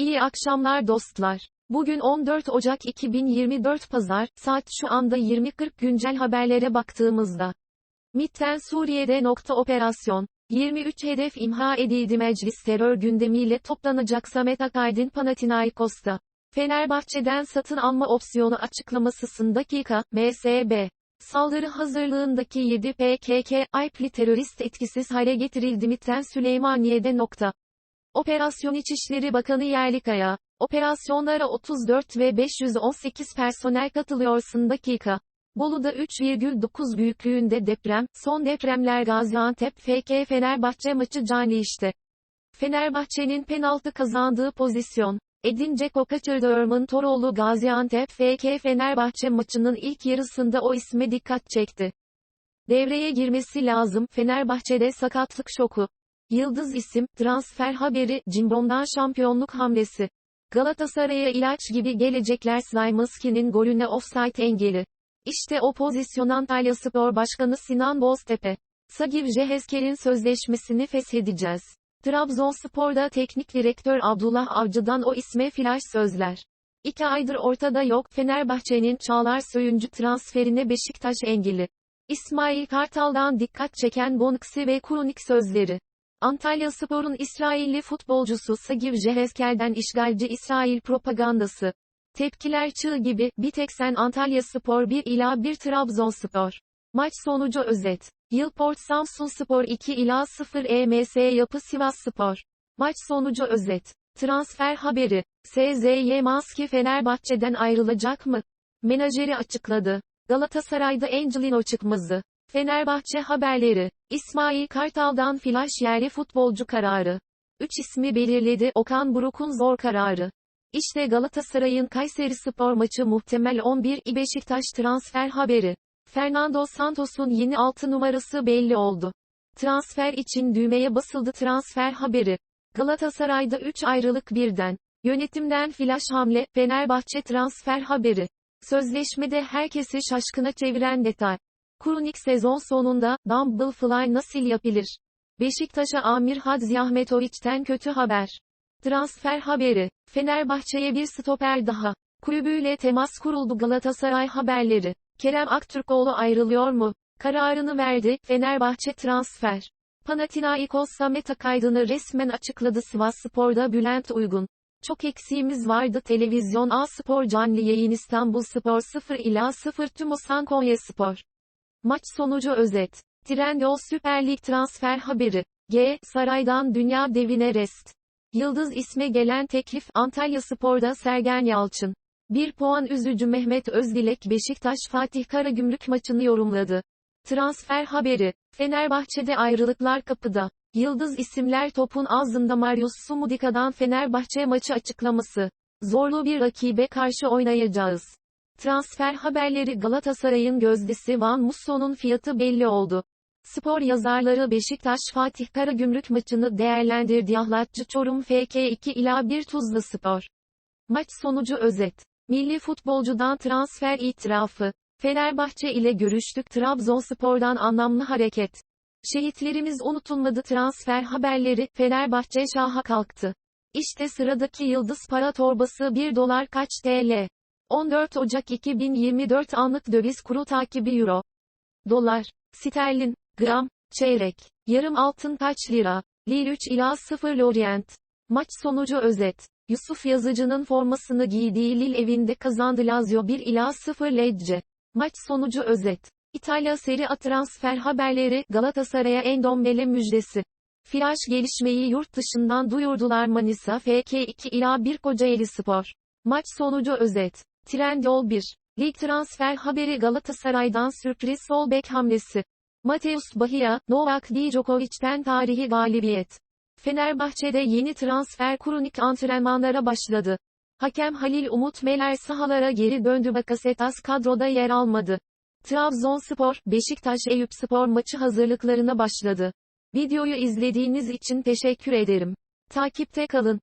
İyi akşamlar dostlar. Bugün 14 Ocak 2024 Pazar, saat şu anda 20.40 güncel haberlere baktığımızda. MİT'ten Suriye'de nokta operasyon. 23 hedef imha edildi meclis terör gündemiyle toplanacak Samet Akaydın Panathinaikos'ta. Fenerbahçe'den satın alma opsiyonu açıklamasısın dakika, MSB. Saldırı hazırlığındaki 7 PKK, IP'li terörist etkisiz hale getirildi MİT'ten Süleymaniye'de nokta. Operasyon İçişleri Bakanı Yerlikaya, operasyonlara 34 ve 518 personel katılıyorsun dakika. Bolu'da 3,9 büyüklüğünde deprem, son depremler Gaziantep FK Fenerbahçe maçı cani işte. Fenerbahçe'nin penaltı kazandığı pozisyon. Edin Dzeko kaçırdı Toroğlu Gaziantep FK Fenerbahçe maçının ilk yarısında o isme dikkat çekti. Devreye girmesi lazım, Fenerbahçe'de sakatlık şoku. Yıldız isim, transfer haberi, Cimbom'dan şampiyonluk hamlesi. Galatasaray'a ilaç gibi gelecekler Slaymaski'nin golüne offside engeli. İşte o pozisyon Antalya Spor Başkanı Sinan Boztepe. Sagir Jehezker'in sözleşmesini feshedeceğiz. Trabzonspor'da teknik direktör Abdullah Avcı'dan o isme flash sözler. İki aydır ortada yok, Fenerbahçe'nin Çağlar Söyüncü transferine Beşiktaş engeli. İsmail Kartal'dan dikkat çeken Bonksi ve Kurunik sözleri. Antalya Spor'un İsrailli futbolcusu Sagir Jehezkel'den işgalci İsrail propagandası. Tepkiler çığ gibi, bir tek sen Antalya Spor 1 ila 1 Trabzonspor. Maç sonucu özet. Yılport Samsun Spor 2 ila 0 EMS Yapı Sivas Spor. Maç sonucu özet. Transfer haberi. SZY Maski Fenerbahçe'den ayrılacak mı? Menajeri açıkladı. Galatasaray'da Angelino çıkmazı. Fenerbahçe haberleri. İsmail Kartal'dan flash yerli futbolcu kararı. 3 ismi belirledi Okan Buruk'un zor kararı. İşte Galatasaray'ın Kayseri Spor maçı muhtemel 11 i Beşiktaş transfer haberi. Fernando Santos'un yeni 6 numarası belli oldu. Transfer için düğmeye basıldı transfer haberi. Galatasaray'da 3 ayrılık birden. Yönetimden flash hamle, Fenerbahçe transfer haberi. Sözleşmede herkesi şaşkına çeviren detay. Kurunik sezon sonunda, Dumble Fly nasıl yapılır? Beşiktaş'a Amir Hadzi Ahmetoviç'ten kötü haber. Transfer haberi. Fenerbahçe'ye bir stoper daha. Kulübüyle temas kuruldu Galatasaray haberleri. Kerem Aktürkoğlu ayrılıyor mu? Kararını verdi, Fenerbahçe transfer. Panathinaikos Samet Akaydın'ı resmen açıkladı Sivas Spor'da Bülent Uygun. Çok eksiğimiz vardı televizyon A Spor canlı yayın İstanbul Spor 0 ila 0 Tümosan Konya Spor. Maç sonucu özet. Trendyol Süper Lig transfer haberi. G. Saray'dan dünya devine rest. Yıldız isme gelen teklif Antalya Spor'da Sergen Yalçın. Bir puan üzücü Mehmet Özdilek Beşiktaş Fatih Karagümrük maçını yorumladı. Transfer haberi. Fenerbahçe'de ayrılıklar kapıda. Yıldız isimler topun ağzında Marius Sumudika'dan Fenerbahçe maçı açıklaması. Zorlu bir rakibe karşı oynayacağız. Transfer haberleri Galatasaray'ın gözdesi Van Musso'nun fiyatı belli oldu. Spor yazarları Beşiktaş Fatih Karagümrük maçını değerlendirdi. Ahlatçı Çorum FK 2 ila 1 Tuzla Spor. Maç sonucu özet. Milli futbolcudan transfer itirafı. Fenerbahçe ile görüştük Trabzonspor'dan anlamlı hareket. Şehitlerimiz unutulmadı transfer haberleri, Fenerbahçe şaha kalktı. İşte sıradaki yıldız para torbası 1 dolar kaç TL? 14 Ocak 2024 anlık döviz kuru takibi Euro. Dolar, sterlin, gram, çeyrek, yarım altın kaç lira? Lil 3 ila 0 Lorient. Maç sonucu özet. Yusuf Yazıcı'nın formasını giydiği Lille evinde kazandı Lazio 1 ila 0 Lecce. Maç sonucu özet. İtalya Serie A transfer haberleri, Galatasaray'a Endombele müjdesi. Flash gelişmeyi yurt dışından duyurdular Manisa FK 2 ila 1 Kocaeli Spor. Maç sonucu özet. Trendyol 1. Lig transfer haberi Galatasaray'dan sürpriz sol bek hamlesi. Mateus Bahia, Novak Djokovic'ten tarihi galibiyet. Fenerbahçe'de yeni transfer Kurunik antrenmanlara başladı. Hakem Halil Umut Meler sahalara geri döndü Bakasetas kadroda yer almadı. Trabzonspor, Beşiktaş Eyüpspor maçı hazırlıklarına başladı. Videoyu izlediğiniz için teşekkür ederim. Takipte kalın.